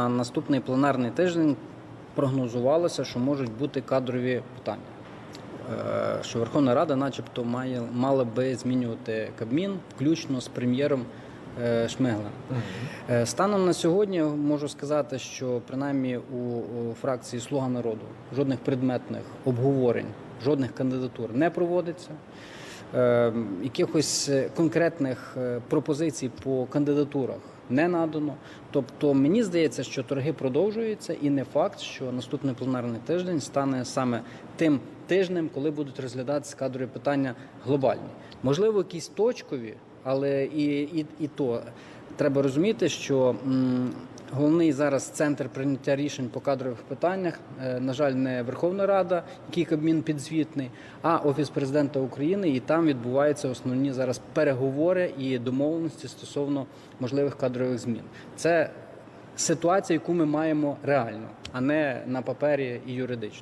На наступний пленарний тиждень прогнозувалося, що можуть бути кадрові питання. Е, Що Верховна Рада, начебто, має, мала би змінювати Кабмін, включно з прем'єром е, Шмиглем. Е, Станом на сьогодні можу сказати, що принаймні у фракції Слуга народу жодних предметних обговорень, жодних кандидатур не проводиться. Е, Якихось е, конкретних е, пропозицій по кандидатурах не надано. Тобто мені здається, що торги продовжуються, і не факт, що наступний пленарний тиждень стане саме тим тижнем, коли будуть розглядатися кадрові питання глобальні. Можливо, якісь точкові, але і, і, і то треба розуміти, що м, головний зараз центр прийняття рішень по кадрових питаннях, е, на жаль, не Верховна Рада, який Кабмін підзвітний, а Офіс президента України, і там відбуваються основні зараз переговори і домовленості стосовно можливих кадрових змін. Це ситуація, яку ми маємо реально, а не на папері і юридично.